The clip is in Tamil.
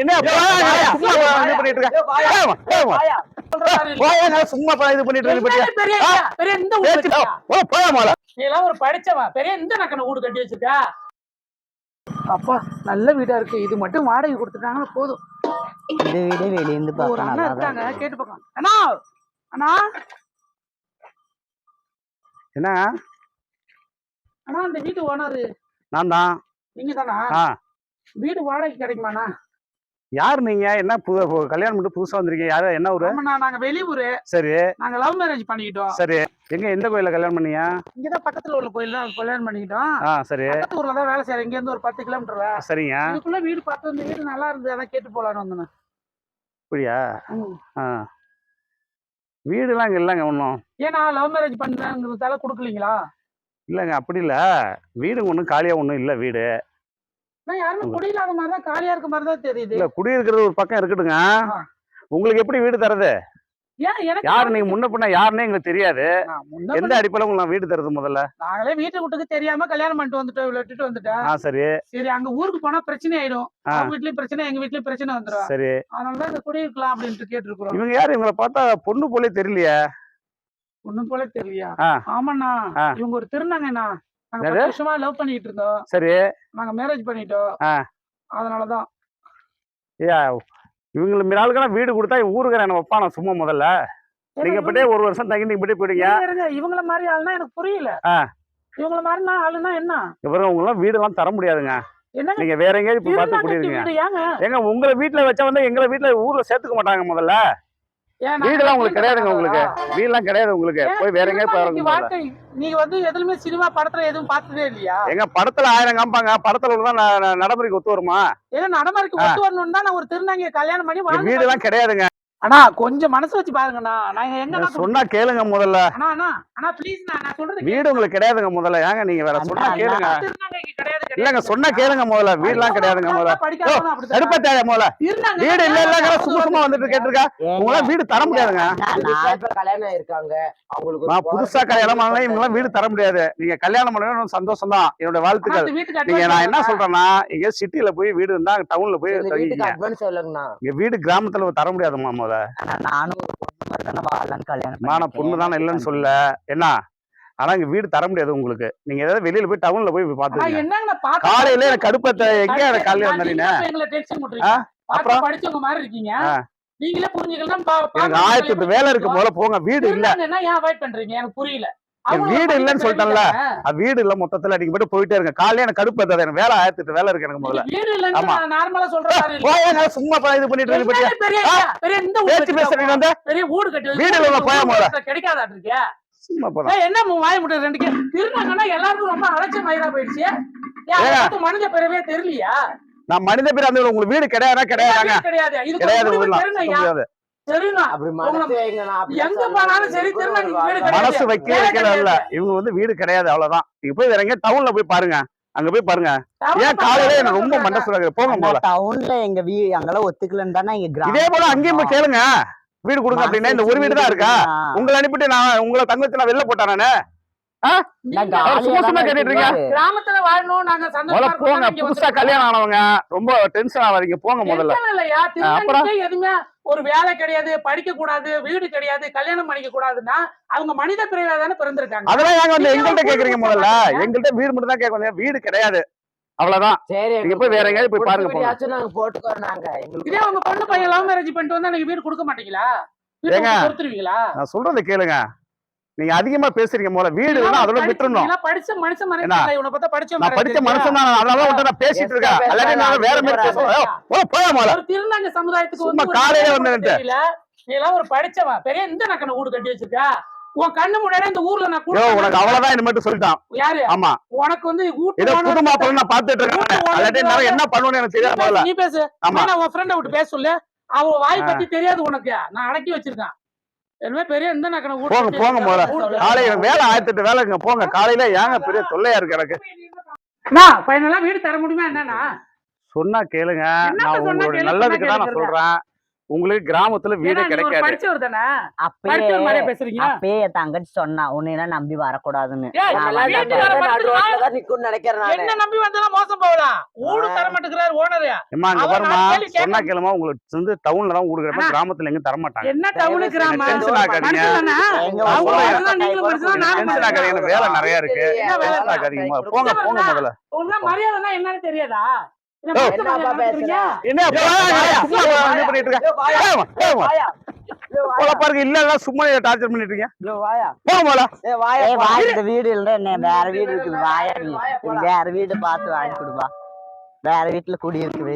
என்ன போயா, சும்மா இது பண்ணிட்டு இருக்க. நீ எல்லாம் ஒரு படிச்சவன். பெரிய இந்த நக்கன வீடு கட்டி வச்சிருக்கா. அப்பா நல்ல வீடா இருக்கு. இது மட்டும் வாடகை கொடுத்துட்டாங்கன்னா போதும். இந்த வீடே வெளியிருந்து ஒரு அண்ணா இருக்காங்க. கேட்டு பார்க்கலாம். அண்ணா அண்ணா. என்ன? அண்ணா இந்த வீட்டு ஓனரு. நான் தான் நீங்க தானா வீடு வாடகை கிடைக்குமாண்ணா? யார் நீங்க? என்ன புது கல்யாணம் பண்ணிட்டு புதுசா வந்திருக்கீங்க? யாரு? என்ன ஊரு? நாங்க வெளியூரு. சரி. நாங்க லவ் மேரேஜ் பண்ணிக்கிட்டோம். சரி. எங்க எந்த கோயில்ல கல்யாணம் பண்ணீங்க? இங்கதான் பக்கத்துல உள்ள கோயில் கல்யாணம் பண்ணிக்கிட்டோம். ஆ சரி. பக்கத்து ஊர்ல தான் வேலை செய்யறேன் இங்க இருந்து ஒரு பத்து கிலோமீட்டர் சரிங்க. இதுக்குள்ள வீடு பார்த்து இந்த வீடு நல்லா இருந்து அதான் கேட்டு போலான்னு வந்தேன். அப்படியா. ஆ. வீடுலாம் இங்க இல்லைங்க ஒன்றும் ஏன்னா லவ் மேரேஜ் பண்றேங்கிறதால கொடுக்கலீங்களா? இல்லைங்க அப்படி இல்லை. வீடு ஒன்றும் காலியாக ஒன்றும் இல்லை வீடு. யாருமே குடியில்லாத மாதிரி தான் காலியா இருக்க மாதிரி தான் தெரியுது. இல்லை குடியிருக்கிறது ஒரு பக்கம் இருக்கட்டுங்க. உங்களுக்கு எப்படி வீடு தரது? ஏன் எனக்கு யார் நீங்க முன்ன பின்ன யாருன்னே எங்களுக்கு தெரியாது. எந்த அடிப்படையில் உங்களுக்கு வீடு தருது முதல்ல? நாங்களே வீட்டு விட்டுக்கு தெரியாம கல்யாணம் பண்ணிட்டு வந்துட்டோம் விட்டுட்டு வந்துட்டேன். சரி. சரி அங்க ஊருக்கு போனா பிரச்சனை ஆயிடும். அவங்க வீட்லயும் பிரச்சனை எங்க வீட்லயும் பிரச்சனை வந்துடும் சரி. அதனாலதான் இந்த குடியிருக்கலாம் அப்படின்ட்டு கேட்டிருக்கிறோம். இவங்க யாரு? இவங்களை பார்த்தா பொண்ணு போலே தெரியலையே. ஒண்ணும் போல தெரியலையா. ஆமாண்ணா. இவங்க ஒரு திருநங்கைண்ணா. வருஷமா லவ் பண்ணிட்டு இருந்தோம். சரி. நாங்க மேரேஜ் பண்ணிட்டோம். அதனாலதான். ஏ இவங்களை மீறாளுக்கெல்லாம் வீடு கொடுத்தா ஊருக்கார என்ன வைப்பானா சும்மா முதல்ல? நீங்க பட்டே ஒரு வருஷம் தங்கி நீங்க பட்டே போயிடுங்க இவங்கள மாதிரி ஆளுனா எனக்கு புரியல. இவங்கள மாதிரி ஆளுனா என்ன? இவங்க உங்களாம் வீடெல்லாம் தர முடியாதுங்க. நீங்க வேற எங்கேயாவது போய் பார்த்து குடியிருங்க. வீடு ஏங்க. உங்களை வீட்டுல வச்சா வந்து எங்களை வீட்டுல ஊர்ல சேர்த்துக்க மாட்டாங்க முதல்ல. வீடெல்லாம் உங்களுக்கு கிடையாதுங்க உங்களுக்கு. வீடெல்லாம் கிடையாது உங்களுக்கு. போய் வேற திருநங்கைக்கு பாருங்க நீங்க வந்து எதுவுமே சினிமா படத்துல எதுவும் பார்த்ததே இல்லையா? எங்க படத்துல ஆயிரம் காமிப்பாங்க. படத்துல ந- நடைமுறைக்கு ஒத்து வருமா? ஏன்னா நடைமுறைக்கு ஒத்து வரணும்னு தான் நான் ஒரு திருநங்கையை கல்யாணம் பண்ணி வாழ்ந்து வீடெல்லாம் கிடையாதுங்க. அண்ணா கொஞ்சம் மனசு வச்சு பாருங்கண்ணா. நாங்க எங்க சொன்னா கேளுங்க முதல்ல. அண்ணா அண்ணா அண்ணா ப்ளீஸ் நான் சொல்றது வீடு உங்களுக்கு கிடையாதுங்க முதல்ல. ஏங்க நீங்க வேற சொன்னா கேளுங்க. இல்லங்க சொன்னா கேளுங்க முதல்ல. வீடெல்லாம் கிடையாதுங்க முதல்ல. அப்படித்தான். கருப்பத்தாய முதல்ல. வீடு இல்ல இல்லங்க சும்மா சும்மா வந்துட்டு கேட்டிருக்கா? உங்களாம் வீடு தர முடியாதுங்க. கல்யாணம் ஆயிருக்காங்க. அவங்களுக்கு நான் புதுசா கல்யாணம் பண்ணலாம் இவங்கெல்லாம் வீடு தர முடியாது. நீங்க கல்யாணம் பண்ணணும் சந்தோஷம் தான் என்னோட வாழ்த்துக்கள். நீங்க நான் என்ன. சொல்றேன்னா இங்க சிட்டில போய் வீடு இருந்தா டவுன்ல போய் வீடு கிராமத்துல தர முடியாதுமா முத நானும் ஒரு பொண்ணு மாதிரி தானே வாழலாம்னு கல்யாணம் மான பண்ணிட்டேன். பொண்ணு தானே இல்லைன்னு சொல்ல. என்ன? ஆனா இங்க வீடு தர முடியாது உங்களுக்கு. நீங்க ஏதாவது வெளியில போய் டவுன்ல போய் பாத்துக்கங்க காலையில எனக்கு கடுப்பத்தை எங்க படிச்ச- காலையில நான் வந்தீங்க நீங்க இப்ப எங்களை tension பண்றீங்க. ஆ, பார்த்து அப்புறம்? படிச்சவங்க மாதிரி இருக்கீங்க. நீங்களே புரிஞ்சுக்கலாம் எனக்கு ஆயிரத்தி வேலை இருக்கு முதல்ல போங்க வீடு இல்ல. திருநங்கைன்னா ஏன் avoid பண்றீங்க? எனக்கு புரியல. எனக்கு வீடு இல்லைன்னு சொல்லிட்டேன்ல. வீடு இல்ல மொத்தத்துல நீங்க போயிட்டு போயிட்டே இருங்க. காலையில எனக்கு கடுப்பு ஏத்தாது. எனக்கு வேலை ஆயிரத்தி வேலை இருக்கு எனக்கு முதல்ல. ஆமா. நார்மலா சொல்ற மாதிரி இல்ல. போய் நான் சும்மா இது பண்ணிட்டு இருக்க பெரிய இந்த பேச்சு பேசுறீங்க வந்து பெரிய வீடு கட்டி வீடு இல்ல, போயா முதல்ல. கிடைக்காதாட்டு இருக்கே சும்மா ஏய், என்ன வாய முட்டை ரெண்டு திருநங்கன்னா எல்லாருக்கும் ரொம்ப அலட்சியம் மயிரா போயிடுச்சு. மனித பிறவே தெரியலையா? நான் மனித பேர் அந்த உங்களுக்கு வீடு கிடையாதா கிடையாதாங்க? கிடையாது. கிடையாது மனசு வைக்க வைக்கல இல்ல. இவங்க வந்து வீடு கிடையாது அவ்வளவுதான். நீங்க போய் வேற எங்க டவுன்ல போய் பாருங்க. அங்க போய் பாருங்க. ஏன் காலையில எனக்கு ரொம்ப சொல்றாங்க. மண்டை சுடாது போங்க போல டவுன்ல எங்க வீ அங்கெல்லாம் ஒத்துக்கலன்னு தானே இதே போல அங்கேயும் போய் கேளுங்க. வீடு கொடுங்க அப்படின்னா இந்த ஒரு வீடு தான் இருக்கா? உங்களை அனுப்பிட்டு நான் உங்களை தங்க வச்சு நான் வெளில போட்டேன் நானு. புதுசா கல்யாணம் ஆனவங்க. ரொம்ப டென்ஷன் ஆகாதீங்க. போங்க முதல்ல. அப்புறம்? ஒரு வேலை கிடையாது படிக்க கூடாது வீடு கிடையாது கல்யாணம் பண்ணிக்க கூடாதுன்னா அவங்க மனித பிறவியா தானே பிறந்திருக்காங்க. அதெல்லாம் ஏங்க வந்து எங்கள்கிட்ட கேக்குறீங்க வீடு முதல்ல. எங்கள்கிட்ட வீடு மட்டும் தான் கேட்க வீடு கிடையாது. அவ்வளவுதான். சரி நீங்க போய் வேற எங்கேயாவது போய் பாருங்க போங்க. வீடியாச்சும் நாங்க எங்களுக்கு இதே உங்க பொண்ணு பையன் லவ் மேரேஜ் பண்ணிட்டு வந்தா நீங்க வீடு கொடுக்க மாட்டீங்களா? வீடு ஏங்க? நான் சொல்றதை கேளுங்க. நீங்க அதிகமா பேசுறீங்க முதல்ல வீடு அதோட விட்டுறணும். படிச்ச மனுஷன் என்ன? நான் படிச்ச. மனுஷன் தான் அதனால விட்டு நான் பேசிட்டு இருக்கேன். இல்லாட்டி நான் வேற மாதிரி. பேசுவேன் ஓ போயா முதல்ல. ஒரு திருநங்கை சமுதாயத்துக்கு சும்மா காலையில வந்து கூட. நீ எல்லாம் ஒரு படிச்சவன். பெரிய இந்த நக்கன வீடு கட்டி வச்சிருக்க. உன் கண்ணு முன்னாடி இந்த ஊர்ல நான் கூட்டம் உனக்கு அவ்வளவுதான் இது மட்டும் சொல்லிட்டான். யாரு? ஆமா. உனக்கு வந்து owner புது மாப்பிள்ளை நான் பாத்துட்டு இருக்கேன். நான் என்ன பண்ணுவேன்னு எனக்கு தெரியாது நீ பேசு ஆமா. வேணா உன் ஃப்ரெண்ட விட்டு பேச சொல்லு. அவ வாய். பத்தி தெரியாது உனக்கு. நான் அடக்கி வச்சிருக்கேன். எனவே பெரிய போங்க, போங்க. முதல்ல. காலையில வேலை ஆயிரத்தி எட்டு வேலைங்க போங்க. காலையில ஏங்க பெரிய தொல்லையா இருக்கு எனக்கு? அண்ணா, ஃபைனலா வீடு தர முடியுமா என்னன்னா சொன்னா கேளுங்க. நான் சொன்னா உங்களோட கேளு, நல்லதுக்கு தான் நான் சொல்றேன். உங்களுக்கு கிராமத்துல வீடே கிடைக்காது. அப்பயே என் தங்கச்சி சொன்னா உன்னை நம்பி வரக்கூடாதுன்னு. வந்து நம்பி வந்தெல்லாம் மோசம் போகலாம் ஊடு தர மாட்டேங்கிறாரு ஓனரு. ஏம்மா அங்க அவர் பாருமா நாலு கேள்வி கேட்க- சொன்னா கேளுமா உங்களுக்கு வந்து டவுன்ல தான் ஊடு கிடப்ப. கிராமத்துல எங்க தர மாட்டாங்க என்ன டவுனு கிராமம்? டென்ஷன் டென்ஷன் வேலை நிறைய இருக்கு. என்ன வேலை? டென்ஷன் ஆக்காதீங்கம்மா போங்க போங்க முதல்ல. உங்களுக்கு மரியாதைன்னா என்னன்னு தெரியாதா? என்ன சும்மா டார்ச்சர் பண்ணிட்டு இருக்கீங்க? வீடு இல்ல என்ன? வேற வீடு இருக்குது வாயா. வேற வீடு பார்த்து வாங்கி கொடுப்பா. வேற வீட்டுல குடி இருக்குது.